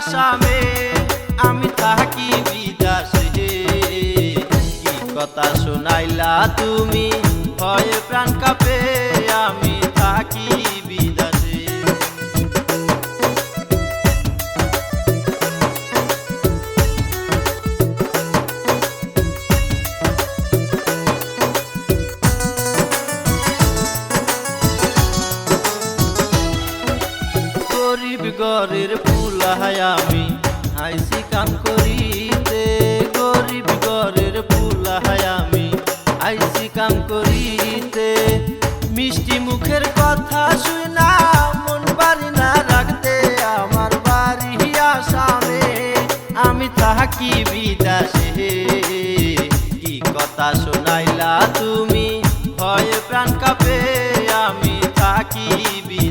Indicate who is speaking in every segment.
Speaker 1: আসামে আমি থাকি বিদাসে কি কথা শোনাইলা তুমি। গরিব গরের পুলাহায় আমি হাইসি কান করিতে গরিব গরের পুলাহায় আমি আইসি কাম করিতে মিষ্টি মুখের কথা শুনা মন পারি না রাখতে আমার বাড়ি আসামে। আমি থাকি বিদাসে কি কথা শোনাইলা তুমি? ভয়ে প্রাণ কাপে, আমি থাকি বিদাস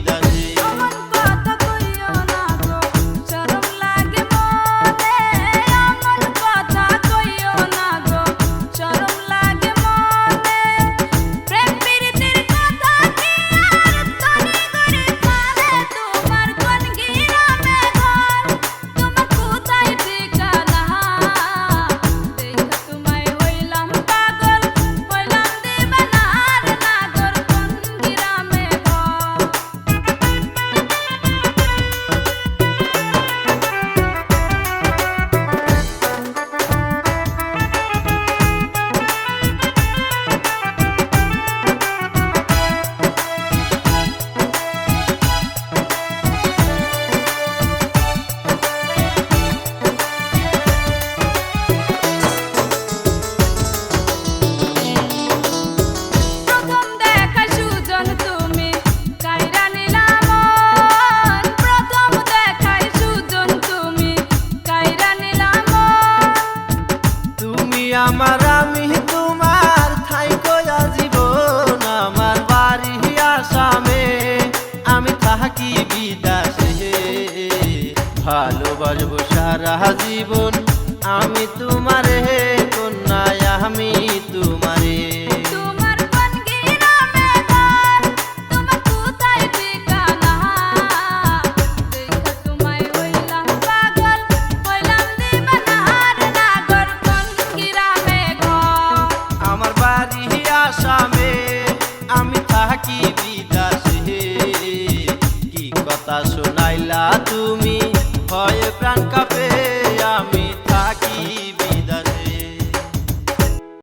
Speaker 1: থাকিবি দাসে ভালোবাসবো সারা জীবন আমি তোমারে। তুমি